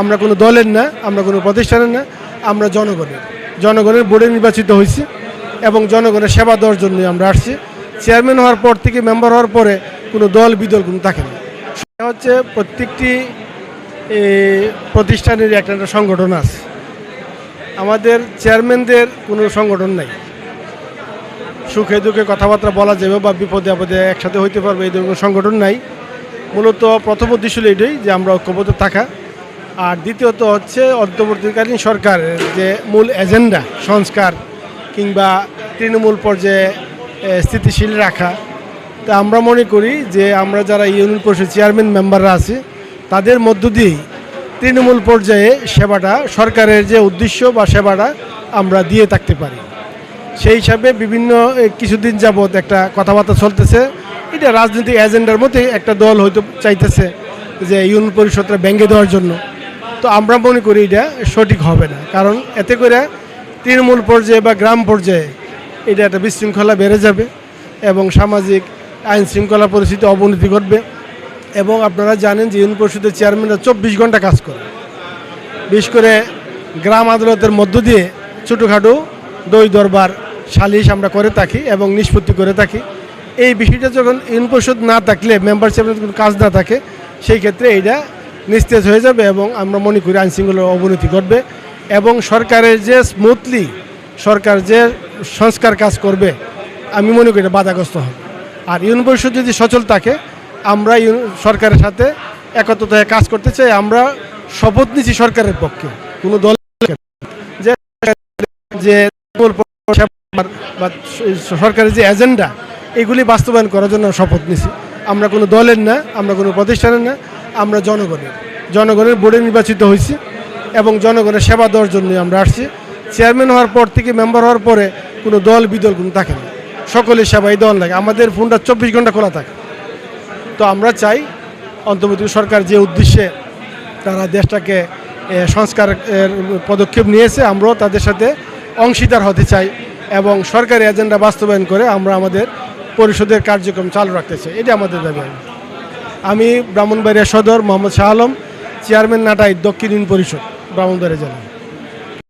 আমরা কোনো দলের না, আমরা কোনো প্রতিষ্ঠানের না, আমরা জনগণের। জনগণের বোর্ডে নির্বাচিত হয়েছি এবং জনগণের সেবা দেওয়ার জন্য আমরা আসছি। চেয়ারম্যান হওয়ার পর থেকে মেম্বার হওয়ার পরে কোনো দল বিদল কোনো থাকে না। সেটা হচ্ছে প্রত্যেকটি প্রতিষ্ঠানের একটা একটা সংগঠন আছে। আমাদের চেয়ারম্যানদের কোনো সংগঠন নাই। সুখে দুঃখে কথাবার্তা বলা যাবে বা বিপদে আপদে একসাথে হইতে পারবে এই ধরনের সংগঠন নাই। মূলত প্রথম উদ্দেশ্য এটাই যে আমরা ঐক্যবদ্ধ থাকা। আর দ্বিতীয়ত হচ্ছে অন্তর্বর্তীকালীন সরকারের যে মূল এজেন্ডা, সংস্কার কিংবা তৃণমূল পর্যায়ে স্থিতিশীল রাখা। তা আমরা মনে করি যে আমরা যারা ইউনিয়ন পরিষদ চেয়ারম্যান মেম্বাররা আছি, তাদের মধ্য দিয়েই তৃণমূল পর্যায়ে সেবাটা, সরকারের যে উদ্দেশ্য বা সেবাটা আমরা দিয়ে থাকতে পারি। সেই হিসাবে বিভিন্ন কিছুদিন যাবৎ একটা কথাবার্তা চলতেছে। এটা রাজনৈতিক এজেন্ডার মধ্যে একটা দল হয়তো চাইতেছে যে ইউনিয়ন পরিষদটা ভেঙে দেওয়ার জন্য। তো আমরা মনে করি এটা সঠিক হবে না। কারণ এতে করে তৃণমূল পর্যায়ে বা গ্রাম পর্যায়ে এটা একটা বিশৃঙ্খলা বেড়ে যাবে এবং সামাজিক আইন শৃঙ্খলা পরিস্থিতি অবনতি ঘটবে এবং আপনারা জানেন যে ইউনিয়ন পরিষদের চেয়ারম্যানরা চব্বিশ ঘণ্টা কাজ করে। বিশেষ করে গ্রাম আদালতের মধ্য দিয়ে ছোটোখাটো দই দরবার সালিশ আমরা করে থাকি এবং নিষ্পত্তি করে থাকি। এই বিষয়টা যখন ইউনিয়ন পরিষদ না থাকলে, মেম্বার চেয়ারম্যান কোনো কাজ না থাকে, সেই ক্ষেত্রে এইটা নিস্তেজ হয়ে যাবে এবং আমরা মনে করি আইন শৃঙ্খলার অবনতি ঘটবে এবং সরকারের যে স্মুথলি সরকার যে সংস্কার কাজ করবে, আমি মনে করি এটা বাধাগ্রস্ত হবে। আর ইউনিয়ন পরিষদ যদি সচল থাকে, আমরা সরকারের সাথে একত্রিত হয়ে কাজ করতে চাই, আমরা শপথ নিচ্ছি সরকারের পক্ষে। কোনো দল যে যে বা সরকারের যে এজেন্ডা, এগুলি বাস্তবায়ন করার জন্য শপথ নিছি। আমরা কোনো দলের না, আমরা কোনো প্রতিষ্ঠানের না আমরা জনগণের। জনগণের বোর্ডে নির্বাচিত হয়েছি এবং জনগণের সেবা দেওয়ার জন্য আমরা আসছি। চেয়ারম্যান হওয়ার পর থেকে মেম্বার হওয়ার পরে কোনো দল, বিদল কোনো থাকে না। সকলের সেবাই দল লাগে। আমাদের ফোনটা চব্বিশ ঘণ্টা খোলা থাকে। তো আমরা চাই অন্তর্বর্তী সরকার যে উদ্দেশ্যে তারা দেশটাকে সংস্কার পদক্ষেপ নিয়েছে, আমরাও তাদের সাথে অংশীদার হতে চাই এবং সরকারি এজেন্ডা বাস্তবায়ন করে আমরা আমাদের পরিষদের কার্যক্রম চালু রাখতে চাই। এটা আমাদের দাবি। আমি ব্রাহ্মণবাড়িয়া সদর মোহাম্মদ শাহ আলম চেয়ারম্যান নাটাই দক্ষিণ ইউনিয়ন পরিষদ ব্রাহ্মণবাড়িয়া জেলা।